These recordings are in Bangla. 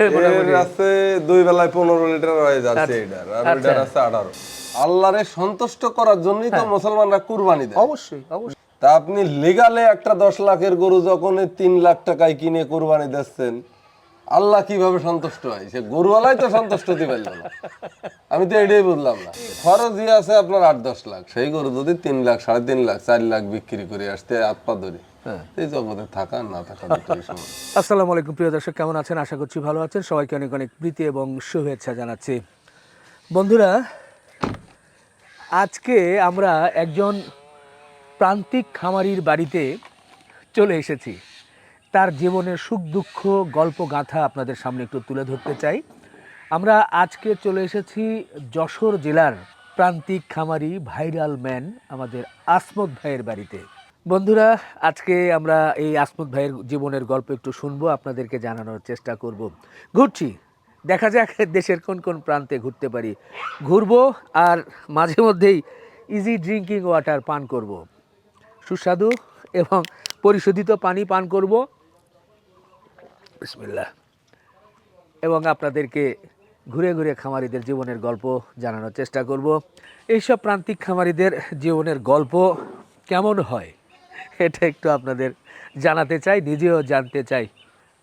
আছে মোটামুটি আছে দুই বেলায় পনেরো লিটার হয়ে যাচ্ছে আচ্ছা। এটার আর আচ্ছা। আছে আঠারো আল্লাহরে সন্তুষ্ট করার জন্যই তো মুসলমানরা কুরবানি দেয় অবশ্যই অবশ্যই তা আপনি লিগালে একটা দশ লাখের গরু যখন তিন লাখ টাকায় কিনে কুরবানি দিচ্ছেন আল্লাহ কীভাবে সন্তুষ্ট হয়? সে গরুওয়ালাই তো সন্তুষ্ট হতে পারল না। আমি তো এটাই বুঝলাম না। খরচই আছে আপনার আট দশ লাখ। সেই গরু যদি তিন লাখ সাড়ে তিন লাখ চার লাখ বিক্রি করে আসতে পা ধরে এই জগতে থাকা না থাকা আসসালামু আলাইকুম প্রিয় দর্শক কেমন আছেন? আশা করছি ভালো আছেন। সবাইকে অনেক অনেক প্রীতি এবং শুভেচ্ছা জানাচ্ছি। বন্ধুরা আজকে আমরা একজন প্রান্তিক খামারির বাড়িতে চলে এসেছি। তার জীবনের সুখ দুঃখ গল্প গাথা আপনাদের সামনে একটু তুলে ধরতে চাই। আমরা আজকে চলে এসেছি যশোর জেলার প্রান্তিক খামারি ভাইরাল ম্যান আমাদের আসমত ভাইয়ের বাড়িতে। বন্ধুরা, আজকে আমরা এই আসমত ভাইয়ের জীবনের গল্প একটু শুনব, আপনাদেরকে জানানোর চেষ্টা করব। ঘুরছি, দেখা যাক দেশের কোন কোন প্রান্তে ঘুরতে পারি। ঘুরবো আর মাঝে মধ্যেই ইজি ড্রিঙ্কিং ওয়াটার পান করব। সুস্বাদু এবং পরিশোধিত পানি পান করব। বিসমিল্লাহ। এবং আপনাদেরকে ঘুরে ঘুরে খামারিদের জীবনের গল্প জানানোর চেষ্টা করব। এইসব প্রান্তিক খামারিদের জীবনের গল্প কেমন হয়, এটা একটু আপনাদের জানাতে চাই, নিজেও জানতে চাই।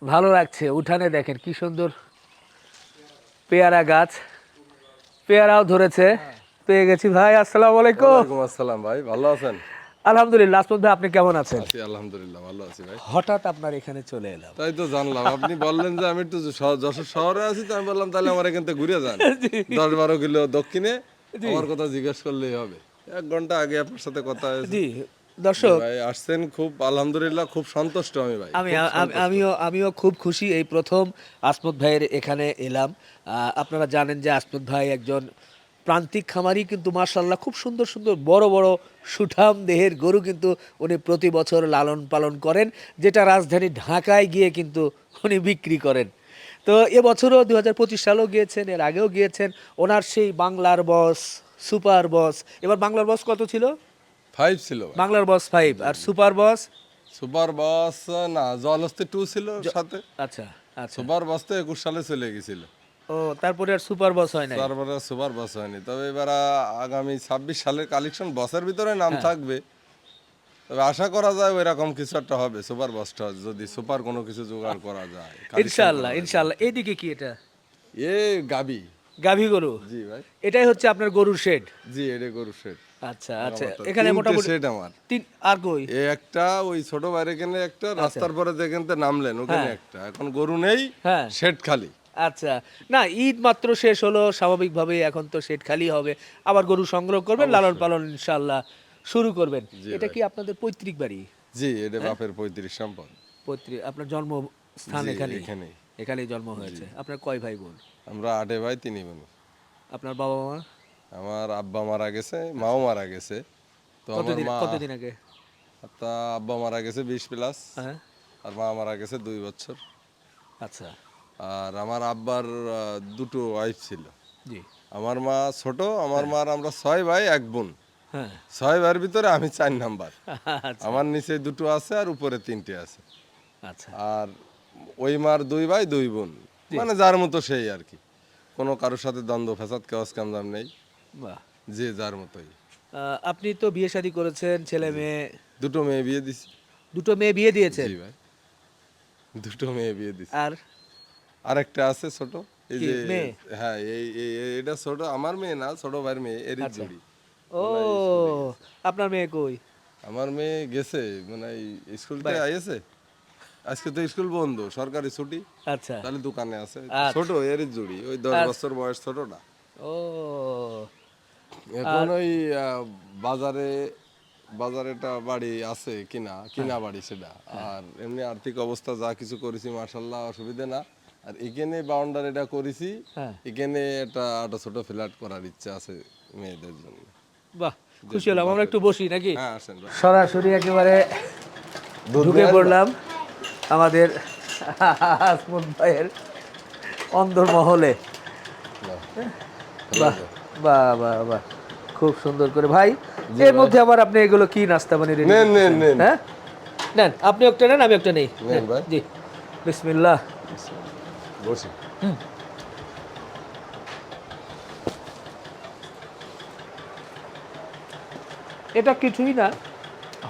ভালো লাগছে, উঠানে দেখেন কি সুন্দর পেয়ারা গাছ। পেয়ারাও ধরেছে, পেয়ে গেছি ভাই, আসসালামু আলাইকুম। আসসালাম ভাই, ভালো আছেন? আলহামদুলিল্লাহ ভাই আপনি কেমন আছেন? আছি আলহামদুলিল্লাহ ভালো আছি ভাই। হঠাৎ আপনার এখানে চলে এলাম। তাই তো জানলাম আপনি বললেন যে আমি একটু যশোর শহরে আছি তো আমি বললাম তাহলে আমার এখান থেকে ঘুরে যান। দশ বারো কিলো দক্ষিণে আমার কথা জিজ্ঞেস করলেই হবে। এক ঘণ্টা আগে আপনার সাথে কথা হয়েছে। জি দর্শক। ভাই আসছেন খুব আলহামদুলিল্লাহ খুব সন্তুষ্ট আমি ভাই আমি আমি- আমিও আমিও খুব খুশি এই প্রথম আসমত ভাইয়ের এখানে এলাম। আহ, আপনারা জানেন যে আসমত ভাই একজন প্রান্তিক খামারি কিন্তু মার্শাল্লাহ খুব সুন্দর সুন্দর বড় বড় সুঠাম দেহের গরু কিন্তু উনি প্রতি বছর লালন পালন করেন যেটা রাজধানী ঢাকায় গিয়ে কিন্তু উনি বিক্রি করেন। তো এবছরও দু হাজার পঁচিশ সালেও গিয়েছেন এর আগেও গিয়েছেন ওনার সেই বাংলার বস সুপার বস এবার বাংলার বস কত ছিল? ফাইভ ছিল। বাংলার বস ফাইভ আর সুপার বস? সুপার বস না জলহস্তি টু ছিল সাথে। আচ্ছা আচ্ছা। সুপার বস তো একুশ সালে চলে গেছিল। ও তারপরে আর সুপার বস হয় নাই? তারপরে সুপার বস হয়নি। তবে এবার আগামী ছাব্বিশ সালের কালেকশন বসের ভিতরে নাম হ্যাঁ। থাকবে। তবে আশা করা যায় ওই রকম কিছু একটা হবে সুপার বসটা যদি সুপার কোনো কিছু জোগাড় করা যায় ইনশাআল্লাহ ইনশাআল্লাহ। এইদিকে কি এটা? এ গাবি গাভী গরু? জি ভাই। এটাই হচ্ছে আপনার গরুর শেড জি এটা গরু শেড আচ্ছা আচ্ছা। এখানে মোটামুটি শেড আমার। তিন আর কই? এ একটা ওই ছোট বাইরে এখানে একটা রাস্তার পরে যেখান থেকে নামলেন ওখানে একটা। এখন গরু নেই হ্যাঁ। শেড খালি। আচ্ছা। না ঈদ মাত্র শেষ হলো স্বাভাবিকভাবে এখন তো শেড খালি হবে। আবার গরু সংগ্রহ করবেন লালন পালন ইনশাল্লাহ শুরু করবেন। এটা কি আপনাদের পৈতৃক বাড়ি? জি হ্যাঁ? এটা বাপের পঁয়ত্রিশ সম্পদ। পৈতৃক আপনার জন্মস্থান জি, এখানে এখানেই। জন্ম হয়েছে। আপনার কয় ভাই বোন আমরা আটে ভাই তিনি বোন। আপনার বাবা মা আমার আব্বা মারা গেছে মাও মারা গেছে। তো আমার কতদিন মা কতদিন আগে? তা আব্বা মারা গেছে বিশ প্লাস। হ্যাঁ। আর মা মারা গেছে দুই বছর। আচ্ছা। আর আমার আব্বার দুটো ওয়াইফ ছিল। জি। আমার মা ছোট আমার মার আমরা ছয় ভাই এক বোন। হ্যাঁ। ছয় ভাইয়ের ভিতরে আমি চার নাম্বার। আচ্ছা। আমার নিচে দুটো আছে আর উপরে তিনটে আছে। আচ্ছা। আর ওই মার দুই ভাই দুই বোন। মানে যার মতো সেই আর কি। কোনো কারোর সাথে দ্বন্দ্ব ফেসাদ কেওয়াজ কামদাম নেই। যে যার মতোই। আপনি তো বিয়ে শাদী করেছেন ছেলে মেয়ে। দুটো মেয়ে বিয়ে দিছি। দুটো মেয়ে বিয়ে দিয়েছেন? ভাই। দুটো মেয়ে বিয়ে দিছি। আর? আরেকটা আছে ছোট। এই যে হ্যাঁ এই এটা ছোট আমার মেয়ে না ছোট ভাইয়ের মেয়ে এরই আচ্ছা। জুড়ি। ও আপনার মেয়ে কই? আমার মেয়ে গেছে মানে স্কুল থেকে আইছে আজকে তো স্কুল বন্ধ সরকারি ছুটি। আচ্ছা। তাহলে দোকানে আছে। আচ্ছা। ছোট এর জুড়ি ওই দশ বছর বয়স ছোটটা ও। এখন ওই আহ, বাজারে বাজারেটা বাড়ি আছে কিনা কিনা বাড়ি সেটা। আর এমনি আর্থিক অবস্থা যা কিছু করেছি মার্শাল্লাহ অসুবিধা না। আর এখানে বাউন্ডারিটা করেছি। হ্যাঁ। এখানে একটা একটা ছোট ফ্ল্যাট করার ইচ্ছা আছে মেয়েদের জন্য। বাহ খুশি হলাম আমরা একটু বসি নাকি? হ্যাঁ। সরাসরি একেবারে ঢুকে পড়লাম আমাদের আসমত ভাইয়ের অন্দরমহলে। বাহ বাহ বাহ বাহ খুব সুন্দর করে। ভাই এর মধ্যে আবার আপনি এগুলো কি নাস্তা বানিয়ে নেন নেন নেন। হ্যাঁ? নেন আপনি একটা নেন আমি একটা নেই। জি। বিসমিল্লাহ। বসি। এটা কিছুই না।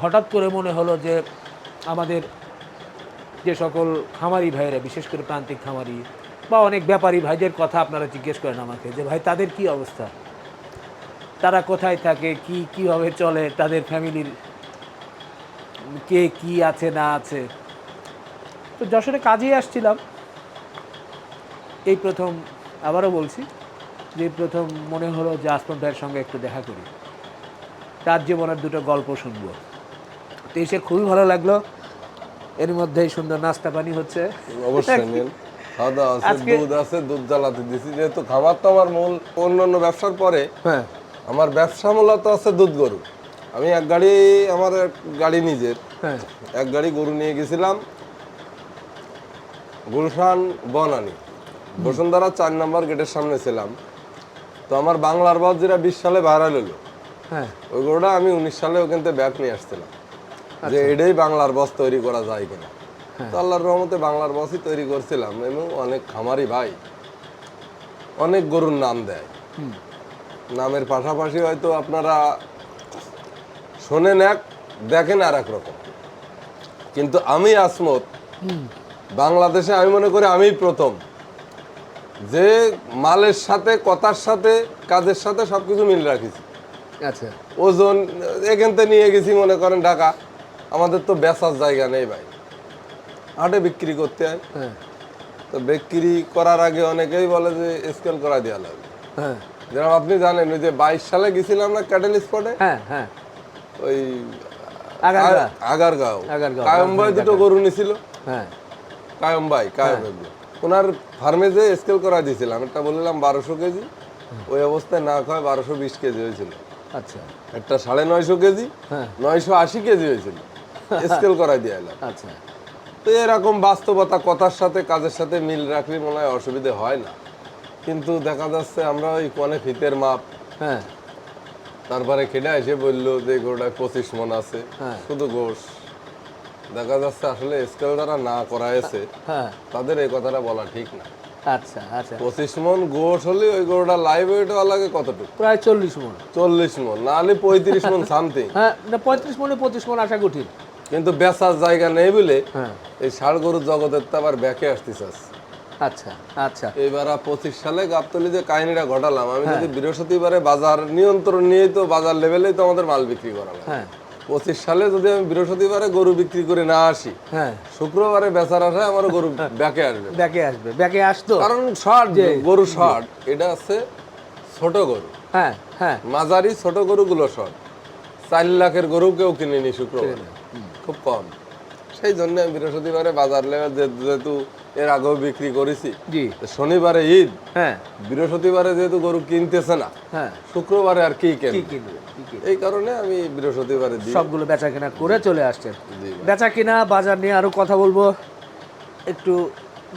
হঠাৎ করে মনে হলো যে আমাদের যে সকল খামারি ভাইয়েরা, বিশেষ করে প্রান্তিক খামারি বা অনেক ব্যাপারী ভাইদের কথা আপনারা জিজ্ঞেস করেন আমাকে যে, ভাই, তাদের কি অবস্থা? তারা কোথায় থাকে? কি, কীভাবে চলে? তাদের ফ্যামিলির কে কি আছে, না আছে? তো যশোরে কাজেই আসছিলাম। এই প্রথম আবারও বলছি যে প্রথম মনে হলো যে আসমান ভাইয়ের সঙ্গে একটু দেখা করি। তার জীবনের দুটো গল্প শুনব। তো এসে খুবই ভালো লাগল। এর মধ্যেই সুন্দর নাস্তা পানি হচ্ছে। অবশ্যই দাওয়া আছে দুধ আছে দুধ জ্বালাতে দিছি। যেহেতু খাবার তো আমার মূল অন্যান্য ব্যবসার পরে হ্যাঁ। আমার ব্যবসা মূলত আছে দুধ গরু। আমি এক গাড়ি আমার এক গাড়ি নিজের। হ্যাঁ। এক গাড়ি গরু নিয়ে গেছিলাম। গুলশান বনানি। বসুন্ধরা চার নম্বর গেটের সামনে ছিলাম। তো আমার বাংলার বাস যেটা বিশ সালে ভাইরাল হলো হ্যাঁ। ওই গরুটা আমি উনিশ সালে ওখান থেকে ব্যাগ নিয়ে আসছিলাম। যে এটাই বাংলার বস তৈরি করা যায় কিনা। তো আল্লাহর রহমতে বাংলার বসই তৈরি করছিলাম এবং অনেক খামারি ভাই অনেক গরুর নাম দেয়। নামের পাশাপাশি হয়তো আপনারা শোনেন এক দেখেন আর এক রকম। কিন্তু আমি আসমত বাংলাদেশে আমি মনে করি আমি প্রথম। যে মালের সাথে কথার সাথে কাজের সাথে সবকিছু মিল রাখিছি। আচ্ছা। ওজন এখান থেকে নিয়ে গেছি মনে করেন ঢাকা। আমাদের তো বেচার জায়গা নেই ভাই। হাটে বিক্রি করতে হয়। হ্যাঁ। তো বিক্রি করার আগে অনেকেই বলে যে স্কেল করা দেওয়া লাগবে। হ্যাঁ। যেরকম আপনি জানেন ওই যে বাইশ সালে গেছিলাম না ক্যাটেল স্পটে হ্যাঁ ওই আগারগাঁও। আগারগাঁও, কায়ম ভাই দুটো গরু নিছিল। হ্যাঁ। কায়ম ভাই কায়ম। ওনার ফার্মে যে স্কেল করা দিয়েছিলাম একটা বললাম বারোশো কেজি ওই অবস্থায় না খায় বারোশো বিশ কেজি হয়েছিল। আচ্ছা। একটা সাড়ে নয়শো কেজি হ্যাঁ। নয়শো আশি কেজি হয়েছিল। স্কেল করাই দিয়ে এলাম। আচ্ছা। তো এরকম বাস্তবতা কথার সাথে কাজের সাথে মিল রাখলে মনে হয় অসুবিধে হয় না। কিন্তু দেখা যাচ্ছে আমরা ওই কনে ফিতের মাপ হ্যাঁ। তারপরে খেটে এসে বলল যে গরুটায় পঁচিশ মন আছে হ্যাঁ। শুধু গোশ। দেখা যাচ্ছে আসলে স্কেল দ্বারা না করা হয়েছে হ্যাঁ। তাদের এই কথাটা বলা ঠিক না। আচ্ছা আচ্ছা। পঁচিশ মন গোশ হলে ওই গরুটা লাইভ ওয়েট লাগে কতটুকু? প্রায় চল্লিশ মন। চল্লিশ মন না হলে পঁয়ত্রিশ মন সামথিং হ্যাঁ পঁয়ত্রিশ মনে পঁচিশ মন আসা কঠিন কিন্তু বেচার জায়গা নেই বলে হ্যাঁ। এই ষাড় গরুর জগতের তো আবার ব্যাকে আসতে চাচ্ছে আচ্ছা আচ্ছা। এইবার পঁচিশ সালে গাবতলি যে কাহিনীটা ঘটালাম আমি। যদি বৃহস্পতিবারে বাজার নিয়ন্ত্রণ নিয়েই তো বাজার লেভেলেই তো আমাদের মাল বিক্রি করা হ্যাঁ। পঁচিশ সালে যদি আমি বৃহস্পতিবারে গরু বিক্রি করে না আসি হ্যাঁ। শুক্রবারে বেচার আসায় আমার গরু ব্যাকে আসবে। ব্যাকে আসবে ব্যাকে আসতো। কারণ শর্ট গরু শর্ট এটা আছে ছোট গরু। হ্যাঁ হ্যাঁ। মাঝারি ছোট গরুগুলো শর্ট চার লাখের গরু কেউ কিনেনি শুক্রবার। খুব কম। সেই জন্য আমি বৃহস্পতিবারে বাজার লেভেল যেহেতু এর আগেও বিক্রি করেছি জি। শনিবারে ঈদ হ্যাঁ। বৃহস্পতিবারে যেহেতু গরু কিনতেছে না হ্যাঁ। শুক্রবারে আর কি কেন কিনবে? এই কারণে আমি বৃহস্পতিবারে সবগুলো বেচা কেনা করে চলে আসছেন। বেচা কিনা বাজার নিয়ে আরও কথা বলব। একটু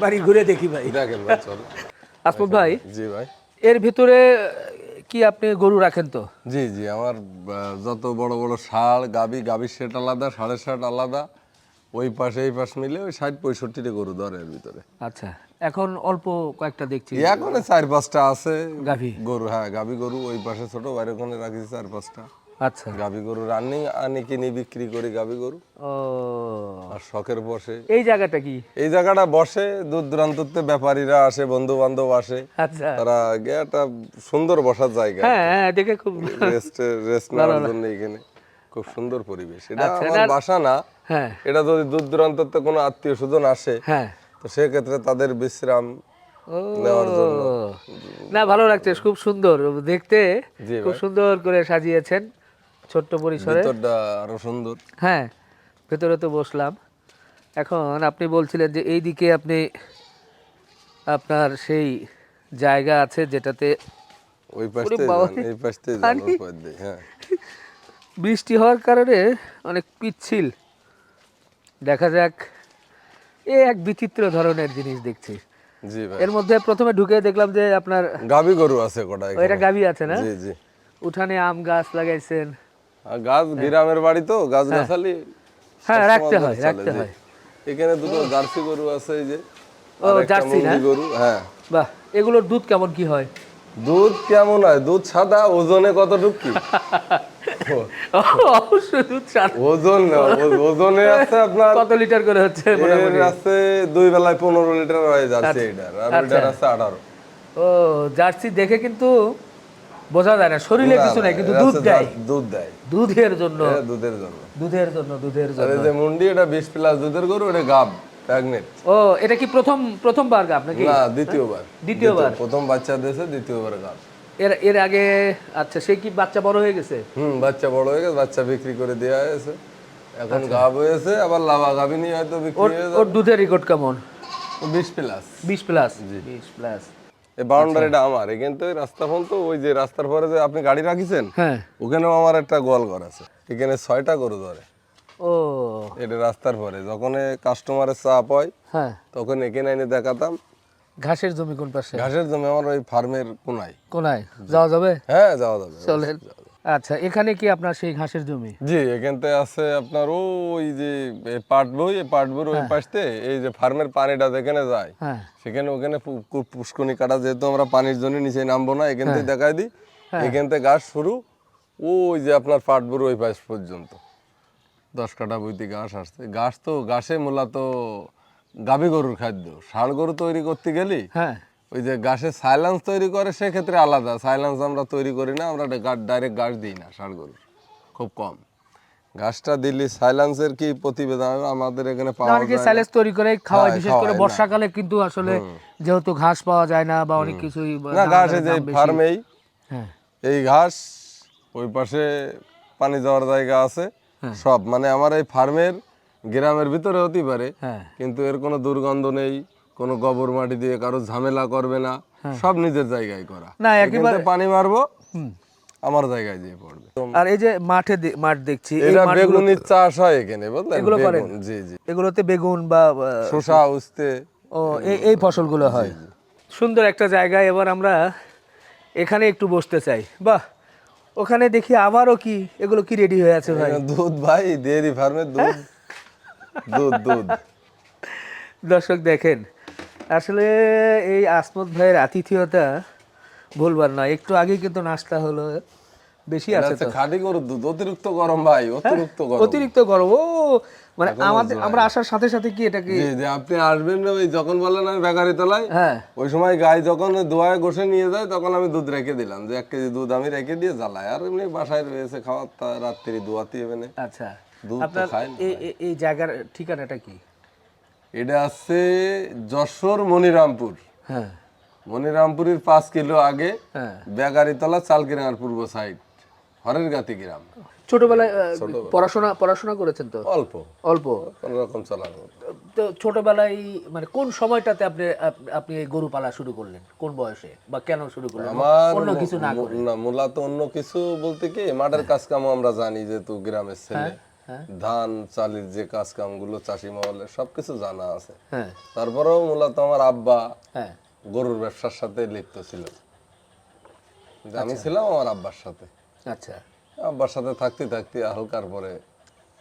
বাড়ি ঘুরে দেখি ভাই। দেখেন আসমত ভাই জি ভাই। এর ভিতরে কি আপনি গরু রাখেন তো? জি জি আমার যত বড় বড় ষাঁড় গাবি গাবির সেট আলাদা ষাঁড়ের সেট আলাদা ওই পাশে এই পাশ মিলে ওই ষাট পঁয়ষট্টিটা গরু ধরে এর ভিতরে। আচ্ছা এখন অল্প কয়েকটা দেখছি। এখন চার পাঁচটা আছে। গাভী? গরু হ্যাঁ গাবি গরু ওই পাশে ছোট বাইরে ওখানে রাখিছি চার পাঁচটা। আচ্ছা। গরু রান্নি আনি কিনি বিক্রি করি গরু। ও। আর শখের বসে। এই জায়গাটা কি? এই জায়গাটা বসে দূর দূরান্ততে ব্যাপারীরা আসে বন্ধু বান্ধব আসে। আচ্ছা। তারা একটা সুন্দর বসার জায়গা। হ্যাঁ হ্যাঁ দেখে খুব রেস্ট রেস্ট নেওয়ার জন্য এখানে। খুব সুন্দর পরিবেশ। এটা আচ্ছা, আমার বাসা না। হ্যাঁ। এটা যদি দূর দূরান্ততে কোনো আত্মীয় স্বজন আসে হ্যাঁ। তো সেক্ষেত্রে তাদের বিশ্রাম। না ভালো লাগছে খুব সুন্দর। দেখতে খুব সুন্দর করে সাজিয়েছেন ছোট্ট পরিসরে। আরও সুন্দর। হ্যাঁ ভেতরে তো বসলাম। এখন আপনি বলছিলেন যে এই দিকে আপনি আপনার সেই জায়গা আছে যেটাতে ওই হ্যাঁ। বৃষ্টি হওয়ার কারণে অনেক পিচ্ছিল। দেখা যাক। এ এক বিচিত্র ধরনের জিনিস দেখছি। জি ভাই। এর মধ্যে প্রথমে ঢুকে দেখলাম যে আপনার গাবি গরু আছে কটা এটা গাভী আছে না? জি জি। উঠানে আম গাছ লাগাইছেন। গাছ গ্রামের বাড়ি তো গাছ গাছালি হ্যাঁ রাখতে হয় রাখতে হয়। এখানে দুটো জার্সি গরু আছে এই যে। ও, জার্সি না? গরু হ্যাঁ। বাহ এগুলোর দুধ কেমন কি হয়? দুধ কেমন হয়? দুধ সাদা ওজনে কতটুক কি? অবশ্যই দুধ সার ওজন ও- ওজনে আছে আপনার কত লিটার করে হচ্ছে আছে দুই বেলায় পনেরো লিটার হয়ে যাচ্ছে এটার আর আচ্ছা। আছে আঠারো। ও জার্সি দেখে কিন্তু বোঝা যায় না শরীরে কিছু নাই কিন্তু দুধ দেয়। দুধ দেয়। দুধের জন্য। দুধের জন্য। দুধের জন্য দুধের জন্য। যে মুন্ডি এটা বিশ প্লাস দুধের গরু এটা গাব। প্রেগনেন্ট ও এটা কি প্রথম প্রথমবার গাব নাকি? না দ্বিতীয়বার দ্বিতীয়বার? প্রথম বাচ্চা দিয়েছে দ্বিতীয়বার গাব। এর এর আগে আচ্ছা সে কি বাচ্চা বড় হয়ে গেছে? হুম বাচ্চা বড় হয়ে গেছে বাচ্চা বিক্রি করে দেওয়া হয়েছে। এখন আচ্ছা। গাব হয়েছে আবার লাভা হয়তো বিক্রি ওর হয়ে ওর দুধের রেকর্ড কেমন? প্লাস প্লাস বিশ প্লাস এই বাউন্ডারিটা আমার রাস্তা ফোন তো ওই যে রাস্তার পরে যে আপনি গাড়ি রাখিছেন হ্যাঁ। ওখানেও আমার একটা গোয়াল ঘর আছে। এখানে ছয়টা গরু ধরে। ও। এটা রাস্তার পরে। যখন কাস্টমারের চাপ হয় হ্যাঁ। তখন এখানে এনে দেখাতাম ঘাসের জমি কোন পাশে? ঘাসের জমি আমার ওই ফার্মের কোনায়। কোনায়। যাওয়া যাবে? হ্যাঁ যাওয়া যাবে। চলেন। আচ্ছা এখানে কি আপনার সেই ঘাসের জমি? জি এখান থেকে আছে আপনার ওই যে পাট বই পাট বইয়ের ওই পাশতে এই যে ফার্মের পানিটা যেখানে যায় হ্যাঁ। সেখানে ওখানে পুষ্কনি কাটা যেহেতু আমরা পানির জন্য নিচে নামবো না এখান থেকে দেখাই দিই। এখান থেকে গাছ শুরু ওই যে আপনার পাট বড় ওই পাশ পর্যন্ত। দশ কাটা বইতে ঘাস আসছে। ঘাস তো ঘাসে মূলত গাভী গরুর খাদ্য। ষাঁড় গরু তৈরি করতে গেলি হ্যাঁ। ওই যে ঘাসে সাইলেন্স তৈরি করে সেক্ষেত্রে আলাদা। সাইলেন্স আমরা তৈরি করি না আমরা ডাইরেক্ট ঘাস দিই না ষাঁড় গরুর। খুব কম। ঘাসটা দিলি সাইলেন্সের কি প্রতিবেদন? আমাদের এখানে পাওয়া যায়। স্যালেজ তৈরি করে হ্যাঁ, বিশেষ করে বর্ষাকালে কিন্তু আসলে যেহেতু ঘাস পাওয়া যায় না বা অনেক কিছুই না ঘাস এই যে ফার্মেই হ্যাঁ। এই ঘাস ওই পাশে পানি যাওয়ার জায়গা আছে। সব। মানে আমার এই ফার্মের গ্রামের ভিতরে হতে পারে হ্যাঁ। কিন্তু এর কোনো দুর্গন্ধ নেই কোনো গোবর মাটি দিয়ে কারও ঝামেলা করবে না সব নিজের জায়গায় করা। না, একেবারে- পানি মারবো আমার জায়গায় দিয়ে পড়বে। আর এই যে মাঠে মাঠ দেখছি এটা মাঠগুলো- চাষ হয় এখানে বুঝলেন? এগুলো করেন? জি জি। এগুলোতে বেগুন বা শসা উস্তে। ও এই এই ফসলগুলো হয়। সুন্দর একটা জায়গা এবার আমরা এখানে একটু বসতে চাই। বাহ! ওখানে দেখি আবারও কি এগুলো কি রেডি হয়ে আছে ভাই? দুধ ভাই ডেয়ারি ফার্মের দুধ। দুধ দুধ। দর্শক দেখেন আসলে এই আসমত ভাইয়ের আতিথিয়তা ভুলবার না একটু আগে কিন্তু নাস্তা হলো বেশি আছে খাদি খাঁটি গরুর দুধ অতিরিক্ত গরম ভাই অতিরিক্ত গরম। অতিরিক্ত গরম ও মানে আমাদের আমরা আসার সাথে সাথে কি এটা কি জি আপনি আসবেন না ওই যখন বলেন আমি বেকারি তলায় হ্যাঁ। ওই সময় গাই যখন দোয়ায় গোসে নিয়ে যায় তখন আমি দুধ রেখে দিলাম। যে এক কেজি দুধ আমি রেখে দিয়ে জ্বালাই আর এমনি বাসায় রয়েছে খাওয়ার রাত্রি দোয়াতে আচ্ছা। আপনার এই এই- এই জায়গার ঠিকানাটা কি? এটা আছে যশোর মনিরামপুর। হ্যাঁ। মনিরামপুরের পাঁচ কিলো আগে হ্যাঁ। বেগারিতলা চালকিরাঙার পূর্ব সাইড হরের গাতি গ্রাম। ছোটবেলায় পড়াশোনা পড়াশোনা করেছেন তো? অল্প। অল্প? রকম চালানো তো ছোটবেলায় মানে কোন সময়টাতে আপনি আপনি এই গরু পালা শুরু করলেন? কোন বয়সে? বা কেন শুরু করলেন? আমার অন্য কিছু না করে? না মূলত অন্য কিছু বলতে কি মাঠের কাজ কাম আমরা জানি যেহেতু গ্রামের ছেলে। হ্যাঁ। ধান চালির যে কাজ কামগুলো চাষি মহলে সবকিছু জানা আছে। হ্যাঁ। তারপরেও মূলত আমার আব্বা হ্যাঁ। গরুর ব্যবসার সাথে লিপ্ত ছিল। আমি ছিলাম আমার আব্বার সাথে। আচ্ছা। আব্বার সাথে থাকতে থাকতে হালকার পরে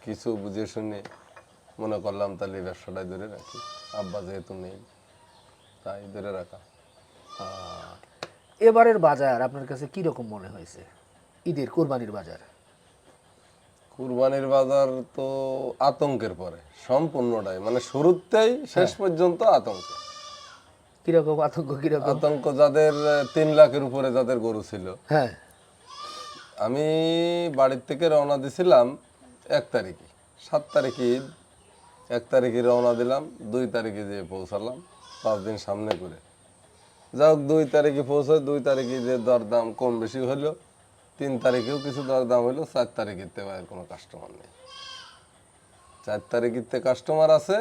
কিছু বুঝে শুনে মনে করলাম তাহলে ব্যবসাটাই ধরে রাখি। আব্বা যেহেতু নেই তাই ধরে রাখা। এবারের বাজার আপনার কাছে কি রকম মনে হয়েছে? ঈদের কোরবানির বাজার। কুরবানির বাজার তো আতঙ্কের পরে সম্পূর্ণটাই। মানে শুরুতেই শেষ পর্যন্ত আতঙ্ক। কীরকম আতঙ্ক কীরকম? আতঙ্ক যাদের তিন লাখের উপরে যাদের গরু ছিল হ্যাঁ। আমি বাড়ির থেকে রওনা দিছিলাম এক তারিখে। সাত তারিখে ঈদ। এক তারিখে রওনা দিলাম দুই তারিখে যেয়ে পৌঁছালাম পাঁচ দিন সামনে করে। যাই হোক দুই তারিখে পৌঁছায় দুই তারিখে যে দরদাম কম বেশি হলো তিন তারিখেও কিছু দরদাম হলো চার তারিখেতে বাইরের কোনো কাস্টমার নেই। চার তারিখেতে কাস্টমার আছে।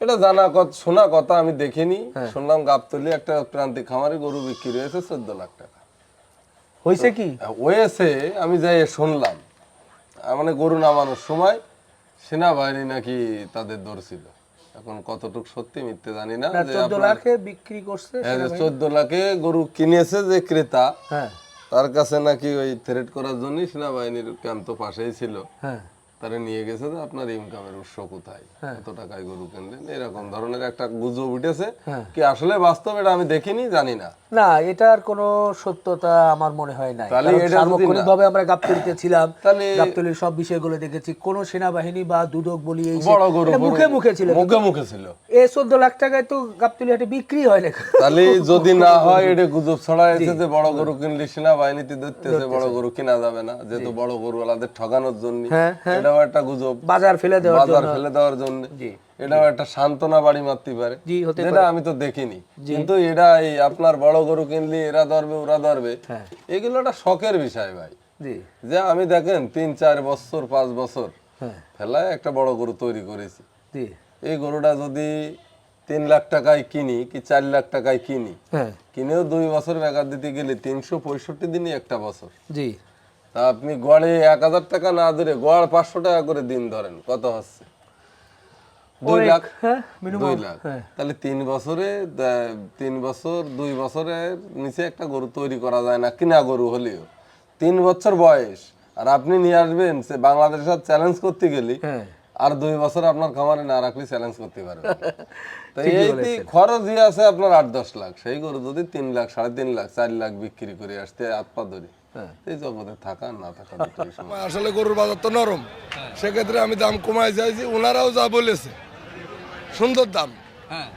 এটা জানা কথা শোনা কথা আমি দেখিনি। শুনলাম গাবতলি একটা প্রান্তিক খামারে গরু বিক্রি হয়েছে চোদ্দ লাখ টাকা। হয়েছে কি? ওয়েসে আমি যাই শুনলাম। মানে গরু নামানোর সময় সেনাবাহিনী নাকি তাদের ধরছিল। এখন কতটুকু সত্যি মিথ্যে জানি না চোদ্দ লাখে বিক্রি করছে চোদ্দ লাখে গরু কিনেছে যে ক্রেতা হ্যাঁ। তার কাছে নাকি ওই থ্রেট করার জন্য সেনাবাহিনীর ক্যাম্প তো পাশেই ছিল। হ্যাঁ। তারা নিয়ে গেছে যে আপনার ইনকামের উৎস কোথায়? হ্যাঁ। কত টাকায় গরু কিনলেন? এরকম ধরনের একটা গুজব উঠেছে। হ্যাঁ। কি আসলে বাস্তব এটা আমি দেখিনি জানি না। না এটার কোনো সত্যতা আমার মনে হয় যদি সার্বক্ষণিকভাবে আমরা গাবতলিতে ছিলাম গাবতলির সব বিষয়গুলো দেখেছি। কোন সেনাবাহিনী বা দুদক বলি এই মুখে মুখে ছিল। মুখে মুখে ছিল। এ চোদ্দ লাখ টাকায় তো গাবতলি হাটে বিক্রি হয় না। তাহলে যদি না হয় এটা গুজব ছড়াইছে যে বড় গরু কিনলে সেনাবাহিনীতে ধরতেছে বড় গরু কিনা যাবে না। যেহেতু বড় গরু ওলাদের ঠকানোর জন্য হ্যাঁ, এটাও একটা গুজব। বাজার ফেলে দেওয়ার বাজার ফেলে দেওয়ার জন্য। জি। এটাও একটা সান্ত্বনা বাড়ি মারতে পারে। যেটা আমি তো দেখিনি। কিন্তু এটা এই আপনার বড় গরু কিনলে এরা ধরবে ওরা ধরবে হ্যাঁ। এগুলো একটা শখের বিষয় ভাই। যে আমি দেখেন তিন চার বছর পাঁচ বছর হ্যাঁ। ফেলায় একটা বড় গরু তৈরি করেছি। এই গরুটা যদি তিন লাখ টাকায় কিনি কি চার লাখ টাকায় কিনি হ্যাঁ। কিনেও দুই বছর বেকার দিতে গেলে তিনশো পঁয়ষট্টি দিনই একটা বছর। জি। তা আপনি গড়ে এক হাজার টাকা না ধরে গড় পাঁচশো টাকা করে দিন ধরেন কত হচ্ছে? দুই লাখ হ্যাঁ দুই লাখ। হ্যাঁ। তাহলে তিন বছরে তিন বছর দুই বছরের নিচে একটা গরু তৈরি করা যায় না কিনা গরু হলেও। তিন বছর বয়স আর আপনি নিয়ে আসবেন সে বাংলাদেশের সাথে চ্যালেঞ্জ করতে গেলে হ্যাঁ। আর দুই বছর আপনার খামারে না রাখলে চ্যালেঞ্জ করতে পারবেন তো এই খরচই আছে আপনার আট দশ লাখ। সেই গরু যদি তিন লাখ সাড়ে তিন লাখ চার লাখ বিক্রি করে আসতে পা ধরে। এই জগতে থাকা না থাকা আসলে গরুর বাজার তো নরম। সেক্ষেত্রে আমি দাম কমাই চাইছি ওনারাও যা বলেছে। সুন্দর দাম।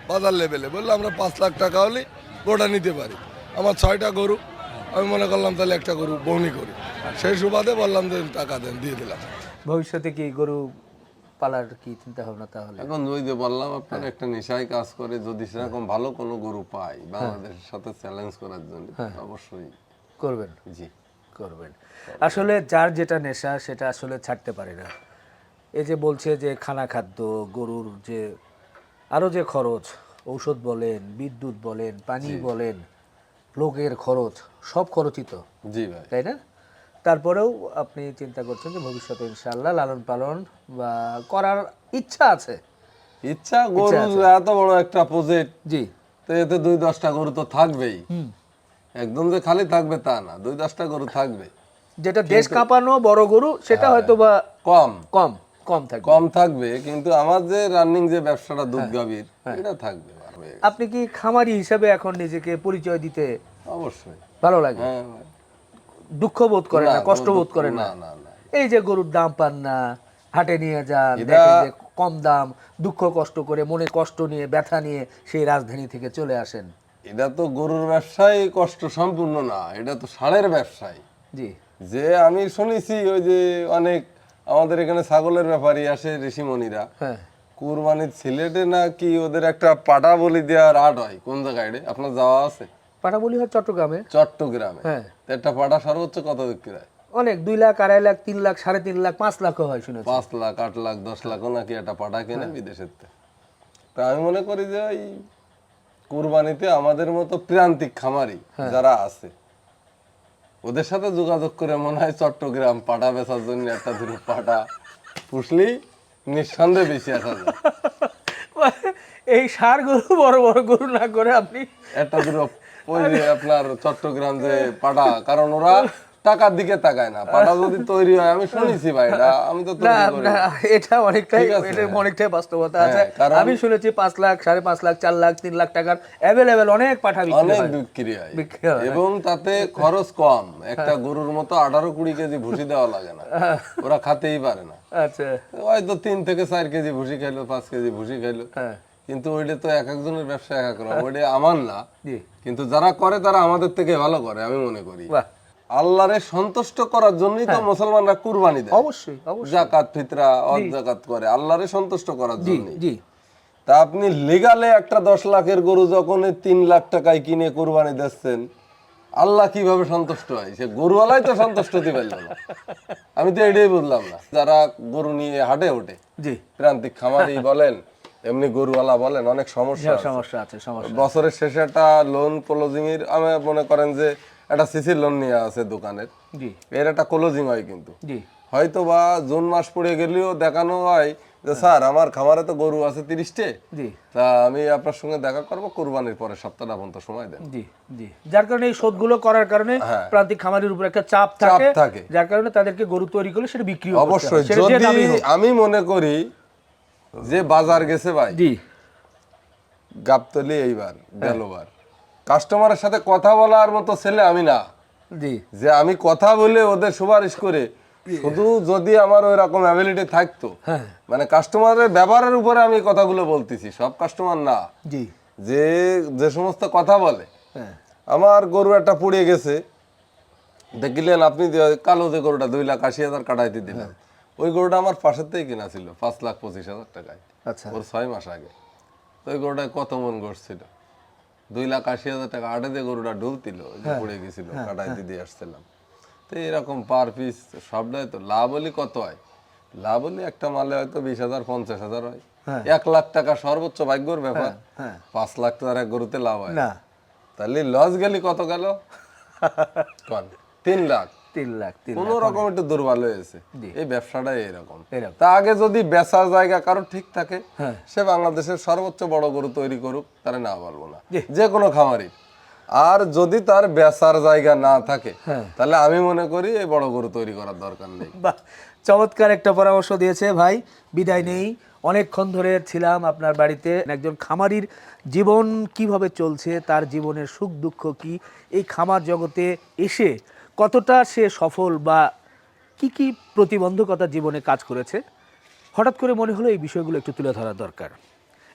বাজার লেভেলে। বললে আমরা পাঁচ লাখ টাকা হলে গোটা নিতে পারি। আমার ছয়টা গরু। আমি মনে করলাম তাহলে একটা গরু বৌনি করি। সেই সুবাদে বললাম যে টাকা দেন দিয়ে দিলাম। ভবিষ্যতে কি গরু পালার কি চিন্তা ভাবনা তাহলে? এখন ওই যে বললাম আপনার একটা নেশায় কাজ করে যদি সেরকম ভালো কোনো গরু পাই বাংলাদেশের সাথে চ্যালেঞ্জ করার জন্য অবশ্যই। করবেন? জি। করবেন। আসলে যার যেটা নেশা সেটা আসলে ছাড়তে পারে না। এই যে বলছে যে খানা খাদ্য গরুর যে আরও যে খরচ ঔষধ বলেন বিদ্যুৎ বলেন পানি বলেন লোকের খরচ সব খরচই তো। জি ভাই। তাই না? তারপরেও আপনি চিন্তা করছেন যে ভবিষ্যতে ইনশাল্লাহ লালন পালন বা করার ইচ্ছা আছে। ইচ্ছা গরু এত বড় একটা প্রজেক্ট জি। তো এতে দুই দশটা গরু তো থাকবেই। একদম যে খালি থাকবে তা না দুই দশটা গরু থাকবে। যেটা দেশ কাঁপানো বড় গরু সেটা হয়তো বা কম। কম। কম থাকবে। কম থাকবে কিন্তু আমার যে রানিং যে ব্যবসাটা দুধ গাভীর এটা থাকবে আপনি কি খামারি হিসাবে এখন নিজেকে পরিচয় দিতে অবশ্যই। ভালো লাগে? হ্যাঁ দুঃখ বোধ করেন না কষ্ট বোধ করেন না? এই যে গরুর দাম পান না হাটে নিয়ে যান কম দাম দুঃখ কষ্ট করে মনে কষ্ট নিয়ে ব্যথা নিয়ে সেই রাজধানী থেকে চলে আসেন। এটা তো গরুর ব্যবসায় কষ্ট সম্পূর্ণ না এটা তো ষাঁড়ের ব্যবসায়। জি। যে আমি শুনেছি ওই যে অনেক আমাদের এখানে ছাগলের ব্যাপারী আসে ঋষিমণিরা। হ্যাঁ। কুরবানির সিলেটে না কি ওদের একটা পাটা বলি দেওয়ার আট হয়? কোন জায়গায় রে? আপনার যাওয়া আছে? পাটাবলি হয় চট্টগ্রামে। চট্টগ্রামে। হ্যার তো একটা পাটা সর্বোচ্চ কত বিক্রি হয় অনেক দুই লাখ আড়াই লাখ তিন লাখ সাড়ে তিন লাখ পাঁচ লাখও হয় শুনেছি। পাঁচ লাখ আট লাখ দশ লাখও নাকি একটা পাটা কেনে বিদেশের থেকে। তা আমি মনে করি যে ওই কুরবানিতে আমাদের মতো প্রান্তিক খামারি যারা আছে ওদের সাথে যোগাযোগ করে মনে হয় চট্টগ্রাম পাটা বেচার জন্য একটা দুটো পাটা পুষলি নিঃসন্দেহে বেশি আসা যায় এই সার গরু বড় বড় গরু না করে আপনি একটা দুটো ওই যে আপনার চট্টগ্রাম যে পাটা কারণ ওরা টাকার দিকে তাকায় না পাটা যদি তৈরি হয় আমি শুনেছি ভাই আমি তো এটা অনেকটাই এটা হ্যাঁ। অনেকটাই বাস্তবতা আছে। আমি শুনেছি পাঁচ লাখ সাড়ে পাঁচ লাখ চার লাখ তিন লাখ টাকার অ্যাভেলেবেল অনেক পাঠা অনেক বিক্রি হয়। এবং তাতে খরচ কম। একটা গরুর মতো আঠারো কুড়ি কেজি ভুসি দেওয়া লাগে না। ওরা খাতেই পারে না। আচ্ছা। হয়তো তিন থেকে চার কেজি ভুসি খাইলো পাঁচ কেজি ভুসি খাইলো। হ্যাঁ। কিন্তু ওইটা তো এক একজনের ব্যবসা এক এক রকম। ওইটা আমার না। কিন্তু যারা করে তারা আমাদের থেকে ভালো করে আমি মনে করি। আল্লাহরে সন্তুষ্ট করার জন্যই তো মুসলমানরা কুরবানি দেয়। অবশ্যই অবশ্যই। জাকাত ফিতরা অদ জাকাত করে। আল্লাহরে সন্তুষ্ট করার জন্য জি। তা আপনি লিগালে একটা দশ লাখের গরু যখন তিন লাখ টাকায় কিনে কোরবানি দিচ্ছেন আল্লাহ কীভাবে সন্তুষ্ট হয়? সে গরুওয়ালাই তো সন্তুষ্ট দিতে পারল না। আমি তো এটাই বুঝলাম না। যারা গরু নিয়ে হাটে ওঠে জি। প্রান্তিক খামারি বলেন এমনি গরুওয়ালা বলেন অনেক সমস্যা সমস্যা আছে সমস্যা বছরের শেষে একটা লোন ক্লোজিং এর আমি মনে করেন যে একটা সিসির লোন নিয়ে আছে দোকানের। জি। এর একটা ক্লোজিং হয় কিন্তু। জি। হয়তো বা জুন মাস পড়ে গেলেও দেখানো হয় যে স্যার আমার খামারে তো গরু আছে তিরিশটে। জি। তা আমি আপনার সঙ্গে দেখা করব কোরবানির পরে সপ্তাহটা পর্যন্ত সময় দেন। জি জি। যার কারণে এই শোধগুলো করার কারণে হ্যাঁ। প্রান্তিক খামারের উপর একটা চাপ চাপ থাকে। থাকে। যার কারণে তাদেরকে গরু তৈরি করলে সেটা বিক্রি অবশ্যই। যদি আমি মনে করি যে বাজার গেছে ভাই। জি। গাবতলি এইবার গেলবার কাস্টমারের সাথে কথা বলার মতো ছেলে আমি না। জি। যে আমি কথা বলে ওদের সুপারিশ করে শুধু যদি আমার ওই রকম অ্যাবিলিটি থাকতো হ্যাঁ। মানে কাস্টমারের ব্যবহারের উপরে আমি কথাগুলো বলতেছি সব কাস্টমার না। জি। যে যে সমস্ত কথা বলে হ্যাঁ। আমার গরু একটা পুড়ে গেছে। দেখিলেন আপনি কালো যে গরুটা দুই লাখ আশি হাজার কাটাইতে দিলেন। ওই গরুটা আমার থেকে কিনা ছিল পাঁচ লাখ পঁচিশ হাজার টাকায়। আচ্ছা। ওর ছয় মাস আগে। তো ওই গরুটায় কত মন গড়ছিল? দুই লাখ আশি হাজার টাকা আটে দিয়ে গরুটা ডুবছিল যে পড়ে গেছিল কাটাই দিয়ে আসছিলাম। তো এরকম পার পিস সবটাই তো লাভ হলে কত হয়? লাভ হলে একটা মালে হয়তো বিশ হাজার পঞ্চাশ হাজার হয়। এক লাখ টাকা সর্বোচ্চ ভাগ্যর ব্যাপার। হ্যাঁ। পাঁচ লাখ তো আর এক গরুতে লাভ হয় না। তাহলে লস গেলি কত গেল? তিন লাখ। তিন লাখ তিন কোন রকম একটু দুর্বল হয়েছে। এই ব্যবসাটাই এরকম। তা আগে যদি বেচার জায়গা কারও ঠিক থাকে হ্যাঁ। সে বাংলাদেশের সর্বোচ্চ বড় গরু তৈরি করুক তারা না বলব না। যে কোনো খামারি। আর যদি তার বেচার জায়গা না থাকে হ্যাঁ। তাহলে আমি মনে করি এই বড় গরু তৈরি করার দরকার নেই। বাহ চমৎকার একটা পরামর্শ দিয়েছে ভাই। বিদায় নেই। অনেকক্ষণ ধরে ছিলাম আপনার বাড়িতে। একজন খামারির জীবন কীভাবে চলছে তার জীবনের সুখ দুঃখ কি? এই খামার জগতে এসে কতটা সে সফল বা কি কি প্রতিবন্ধকতা জীবনে কাজ করেছে? হঠাৎ করে মনে হলো এই বিষয়গুলো একটু তুলে ধরা দরকার।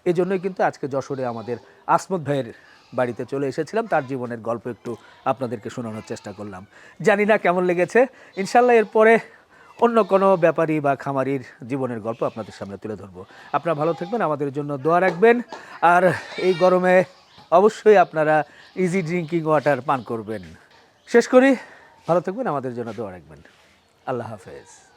এই জন্যই কিন্তু আজকে যশোরে আমাদের আসমত ভাইয়ের বাড়িতে চলে এসেছিলাম। তার জীবনের গল্প একটু আপনাদেরকে শোনানোর চেষ্টা করলাম। জানি না কেমন লেগেছে। ইনশাল্লাহ এরপরে অন্য কোনো ব্যাপারী বা খামারির জীবনের গল্প আপনাদের সামনে তুলে ধরবো। আপনারা ভালো থাকবেন, আমাদের জন্য দোয়া রাখবেন। আর এই গরমে অবশ্যই আপনারা ইজি ড্রিঙ্কিং ওয়াটার পান করবেন। শেষ করি। ভালো থাকবেন আমাদের জন্য দোয়া রাখবেন। আল্লাহ হাফেজ।